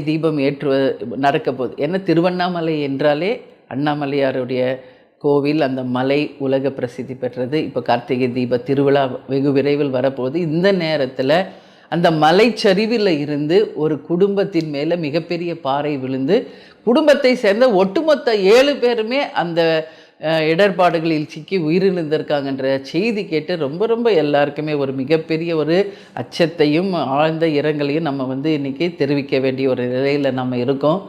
தீபம் ஏற்றுவது நடக்க போகுது ஏன்னா திருவண்ணாமலை என்றாலே அண்ணாமலையாருடைய கோவில் அந்த மலை உலக பிரசித்தி பெற்றது. இப்போ கார்த்திகை தீப திருவிழா வெகு விரைவில் வரப்போகுது. இந்த நேரத்தில் அந்த மலைச்சரிவில் இருந்து ஒரு குடும்பத்தின் மேலே மிகப்பெரிய பாறை விழுந்து குடும்பத்தை சேர்ந்த ஒட்டுமொத்த ஏழு பேருமே அந்த இடர்பாடுகளில் சிக்கி உயிரிழந்திருக்காங்கன்ற செய்தி கேட்டு ரொம்ப ரொம்ப எல்லாருக்குமே ஒரு மிகப்பெரிய ஒரு அச்சத்தையும் ஆழ்ந்த இரங்கலையும் நம்ம வந்து இன்றைக்கி தெரிவிக்க வேண்டிய ஒரு நிலையில் நம்ம இருக்கோம்.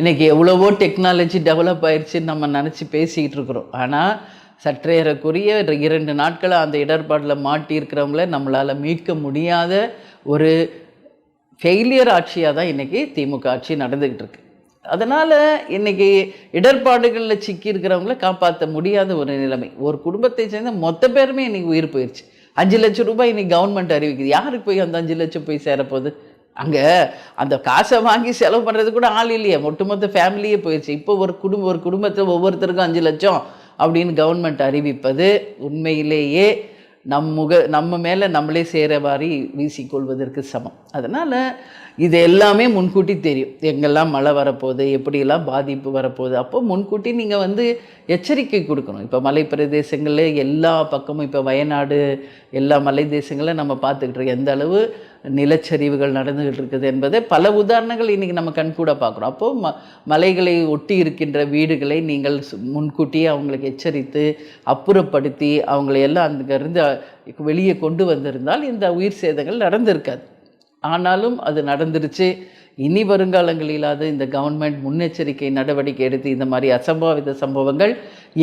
இன்றைக்கி எவ்வளவோ டெக்னாலஜி டெவலப் ஆயிடுச்சுன்னு நம்ம நினச்சி பேசிக்கிட்டு இருக்கிறோம். ஆனால் சற்றேறக்குரிய இரண்டு நாட்களாக அந்த இடர்பாடில் மாட்டியிருக்கிறவங்கள நம்மளால் மீட்க முடியாத ஒரு ஃபெயிலியர் ஆட்சியாக தான் இன்றைக்கி திமுக ஆட்சி நடந்துக்கிட்டு இருக்கு. அதனால் இன்றைக்கி இடர்பாடுகளில் சிக்கி இருக்கிறவங்கள காப்பாற்ற முடியாத ஒரு நிலைமை. ஒரு குடும்பத்தை சேர்ந்த மொத்த பேருமே இன்றைக்கி உயிர் போயிடுச்சு அஞ்சு லட்சம் ரூபாய் இன்றைக்கி கவர்மெண்ட் அறிவிக்குது. யாருக்கு போய் அந்த அஞ்சு லட்சம் போய் சேரப்போகுது? அங்கே அந்த காசை வாங்கி செலவு பண்ணுறது கூட ஆள் இல்லையே. ஒட்டுமொத்த ஃபேமிலியே போயிடுச்சு இப்போ ஒரு குடும்பம் ஒரு குடும்பத்தில் ஒவ்வொருத்தருக்கும் அஞ்சு லட்சம் அப்படின்னு கவர்மெண்ட் அறிவிப்பது உண்மையிலேயே நம் முக நம்ம மேலே நம்மளே சேர மாதிரி வீசிக்கொள்வதற்கு சமம். அதனால் இது எல்லாமே முன்கூட்டி தெரியும். எங்கெல்லாம் மழை வரப்போகுது எப்படியெல்லாம் பாதிப்பு வரப்போகுது. அப்போ முன்கூட்டி நீங்கள் வந்து எச்சரிக்கை கொடுக்கணும். இப்போ மலை பிரதேசங்களில் எல்லா பக்கமும் இப்போ வயநாடு எல்லா மலை தேசங்களும் நம்ம பார்த்துக்கிட்டு இருக்கோம். எந்த அளவு நிலச்சரிவுகள் நடந்துகிட்டு இருக்குது என்பதை பல உதாரணங்கள் இன்றைக்கி நம்ம கண்கூட பார்க்குறோம். அப்போது ம மலைகளை ஒட்டி இருக்கின்ற வீடுகளை நீங்கள் சு- முன்கூட்டியே அவங்களுக்கு எச்சரித்து அப்புறப்படுத்தி அவங்களை எல்லாம் வெளியே கொண்டு வந்திருந்தால் இந்த உயிர் சேதங்கள் நடந்திருக்காது. ஆனாலும் அது நடந்துருச்சு. இனி வருங்காலங்களிலாவது இந்த கவர்மெண்ட் முன்னெச்சரிக்கை நடவடிக்கை எடுத்து இந்த மாதிரி அசம்பாவித சம்பவங்கள்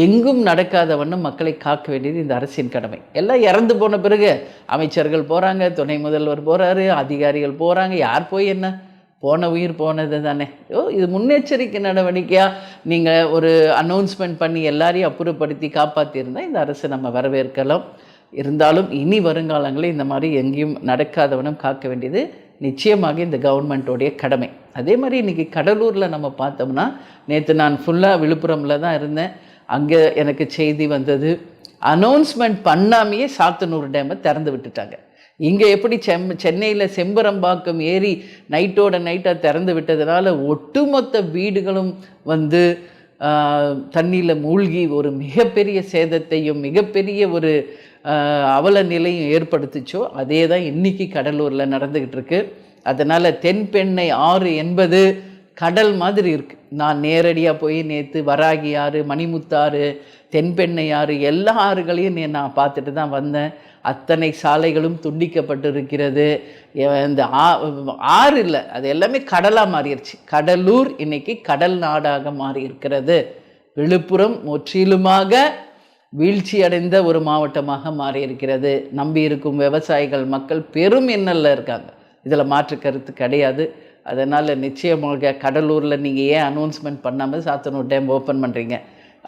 எங்கும் நடக்காத வண்ணம் மக்களை காக்க வேண்டியது இந்த அரசின் கடமை. எல்லாம் இறந்து போன பிறகு அமைச்சர்கள் போகிறாங்க துணை முதல்வர் போகிறாரு அதிகாரிகள் போகிறாங்க யார் போய் என்ன? போன உயிர் போனது தானே. ஓ இது முன்னெச்சரிக்கை நடவடிக்கையாக நீங்கள் ஒரு அனௌன்ஸ்மெண்ட் பண்ணி எல்லாரையும் அப்புறப்படுத்தி காப்பாற்றியிருந்தால் இந்த அரசு நம்ம வரவேற்கலாம். இருந்தாலும் இனி வருங்காலங்களில் இந்த மாதிரி எங்கேயும் நடக்காதவனும் காக்க வேண்டியது நிச்சயமாக இந்த கவர்மெண்ட்டோடைய கடமை. அதே மாதிரி இன்றைக்கி கடலூரில் நம்ம பார்த்தோம்னா நேற்று நான் ஃபுல்லாக விழுப்புரமில் தான் இருந்தேன். அங்கே எனக்கு செய்தி வந்தது. அனௌன்ஸ்மெண்ட் பண்ணாமையே சாத்தனூர் டேமை திறந்து விட்டுட்டாங்க. இங்கே எப்படி செம் சென்னையில் செம்பரம்பாக்கம் ஏரி நைட்டோட நைட்டாக திறந்து விட்டதுனால ஒட்டுமொத்த வீடுகளும் வந்து தண்ணியில் மூழ்கி ஒரு மிகப்பெரிய சேதத்தையும் மிகப்பெரிய ஒரு அவல நிலையும் ஏற்படுத்துச்சோ அதே தான் இன்னைக்கு கடலூரில் நடந்துக்கிட்டு இருக்கு அதனால் தென்பெண்ணை ஆறு என்பது கடல் மாதிரி இருக்குது நான் நேரடியாக போய் நேற்று வராகி ஆறு மணிமுத்தாறு தென்பெண்ணை ஆறு எல்லா ஆறுகளையும் நே- நான் பார்த்துட்டு தான் வந்தேன். அத்தனை சாலைகளும் துண்டிக்கப்பட்டு இருக்கிறது இந்த ஆ- ஆறு இல்லை அது எல்லாமே கடலாக மாறிடுச்சு கடலூர் இன்னைக்கு கடல் நாடாக மாறி இருக்கிறது விழுப்புரம் முற்றிலுமாக வீழ்ச்சி அடைந்த ஒரு மாவட்டமாக மாறியிருக்கிறது. நம்பியிருக்கும் நம்பி இருக்கும் விவசாயிகள் மக்கள் பெரும் எண்ணல்ல இருக்காங்க. இதில் மாற்று கருத்து கிடையாது. அதனால் நிச்சயமாக கடலூரில் நீங்கள் ஏன் அனௌன்ஸ்மெண்ட் பண்ணாமல் சாத்தனூர் டேம் ஓப்பன் பண்ணுறீங்க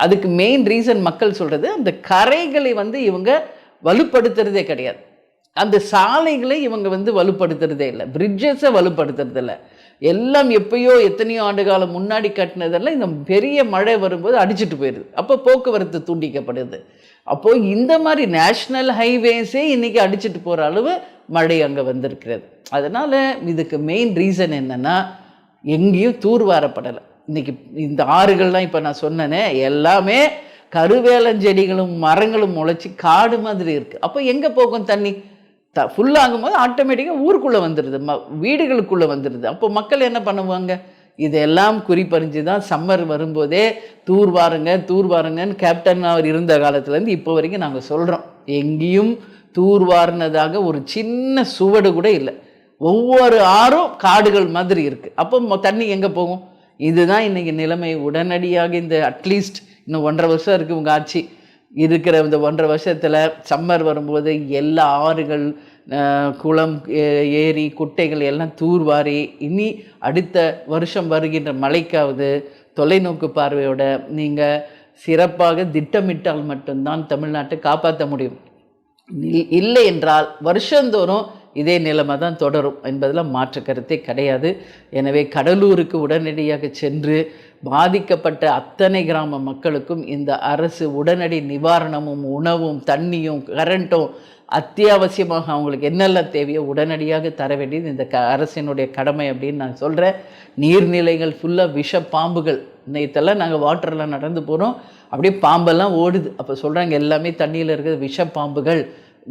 அதுக்கு மெயின் ரீசன் மக்கள் சொல்கிறது அந்த கரைகளை வந்து இவங்க வலுப்படுத்துறதே கிடையாது. அந்த சாலைகளை இவங்க வந்து வலுப்படுத்துறதே இல்லை. பிரிட்ஜஸை வலுப்படுத்துறதில்லை. எல்லாம் எப்பயோ எத்தனையோ ஆண்டு காலம் முன்னாடி கட்டினதெல்லாம் இந்த பெரிய மழை வரும்போது அடிச்சிட்டு போயிடுது அப்போ போக்குவரத்து தூண்டிக்கப்படுது. அப்போது இந்த மாதிரி நேஷ்னல் ஹைவேஸே இன்றைக்கி அடிச்சிட்டு போகிற அளவு மழை அங்கே வந்திருக்கிறது. அதனால் இதுக்கு மெயின் ரீசன் என்னென்னா எங்கேயும் தூர்வாரப்படலை. இன்றைக்கி இந்த ஆறுகள்லாம் இப்போ நான் சொன்னேனே எல்லாமே கருவேலஞ்செடிகளும் மரங்களும் முளைச்சி காடு மாதிரி இருக்குது அப்போ எங்கே போகும் தண்ணி? த ஃபுல்லாகும் போது ஆட்டோமேட்டிக்காக ஊருக்குள்ளே வந்துடுது. ம வீடுகளுக்குள்ளே வந்துடுது. அப்போ மக்கள் என்ன பண்ணுவாங்க? இதெல்லாம் குறிப்பறிஞ்சு தான் சம்மர் வரும்போதே தூர் வாருங்க தூர் வாருங்கன்னு கேப்டன் அவர் இருந்த காலத்துலேருந்து இப்போ வரைக்கும் நாங்கள் சொல்கிறோம் எங்கேயும் தூர் வாரினதாக ஒரு சின்ன சுவடு கூட இல்லை. ஒவ்வொரு ஆறும் காடுகள் மாதிரி இருக்குது அப்போ தண்ணி எங்கே போகும்? இதுதான் இன்றைக்கி நிலைமை. உடனடியாக இந்த அட்லீஸ்ட் இன்னும் ஒன்றரை வருஷம் இருக்குது உங்கள் ஆட்சி. இருக்கிற இந்த ஒன்றரை வருஷத்தில் சம்மர் வரும்போது எல்லா ஆறுகள் குளம் ஏ- ஏரி குட்டைகள் எல்லாம் தூர்வாரி இனி அடுத்த வருஷம் வருகின்ற மழைக்காவது தொலைநோக்கு பார்வையோட நீங்கள் சிறப்பாக திட்டமிட்டால் மட்டும்தான் தமிழ்நாட்டை காப்பாற்ற முடியும். இல்- இல்லை என்றால் வருஷந்தோறும் இதே நிலைமை தான் தொடரும் என்பதில் மாற்று கருத்தே கிடையாது. எனவே கடலூருக்கு உடனடியாக சென்று பாதிக்கப்பட்ட அத்தனை கிராம மக்களுக்கும் இந்த அரசு உடனடி நிவாரணமும் உணவும் தண்ணியும் கரண்ட்டும் அத்தியாவசியமாக அவங்களுக்கு என்னெல்லாம் தேவையோ உடனடியாக தர வேண்டியது இந்த க அரசினுடைய கடமை அப்படின்னு நான் சொல்கிறேன் நீர்நிலைகள் ஃபுல்லாக விஷ பாம்புகள் நேற்றெல்லாம் நாங்கள் வாட்டரில் நடந்து போகிறோம் அப்படியே பாம்பெல்லாம் ஓடுது. அப்போ சொல்கிறாங்க எல்லாமே தண்ணியில் இருக்கிற விஷ பாம்புகள்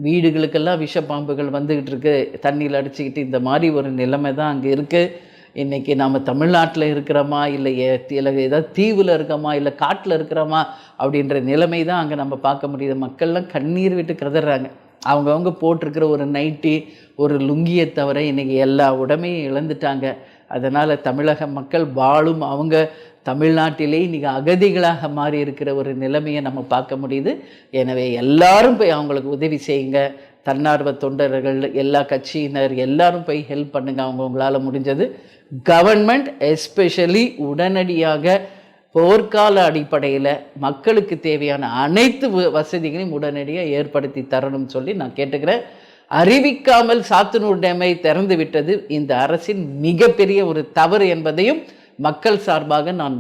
வீடுகளுக்கெல்லாம் விஷ பாம்புகள் வந்துக்கிட்டு இருக்கு தண்ணியில் அடிச்சுக்கிட்டு இந்த மாதிரி ஒரு நிலைமை தான் அங்கே இருக்குது இன்றைக்கி நாம் தமிழ்நாட்டில் இருக்கிறோமா? இல்லை ஏ- இல்லை ஏதாவது தீவில் இருக்கோமா? இல்லை காட்டில் இருக்கிறோமா? அப்படின்ற நிலைமை தான் அங்கே நம்ம பார்க்க முடியுது. மக்கள்லாம் கண்ணீர் விட்டு கதறாங்க. அவங்கவுங்க போட்டிருக்கிற ஒரு நைட்டி ஒரு லுங்கியை தவிர இன்றைக்கி எல்லா உடமையும் இழந்துட்டாங்க. அதனால் தமிழக மக்கள் வாழும் அவங்க தமிழ்நாட்டிலே இன்றைக்கி அகதிகளாக மாறி இருக்கிற ஒரு நிலைமையை நம்ம பார்க்க முடியுது. எனவே எல்லாரும் போய் அவங்களுக்கு உதவி செய்யுங்க. தன்னார்வ தொண்டர்கள் எல்லா கட்சியினர் எல்லாரும் போய் ஹெல்ப் பண்ணுங்க. அவங்க முடிஞ்சது. கவர்மெண்ட் எஸ்பெஷலி உடனடியாக போர்க்கால அடிப்படையில் மக்களுக்கு தேவையான அனைத்து வ- வசதிகளையும் உடனடியாக ஏற்படுத்தி தரணும்னு சொல்லி நான் கேட்டுக்கிறேன். அறிவிக்காமல் சாத்தனூர் டேமை திறந்து விட்டது இந்த அரசின் மிகப்பெரிய ஒரு தவறு என்பதையும் மக்கள் சார்பாக நான்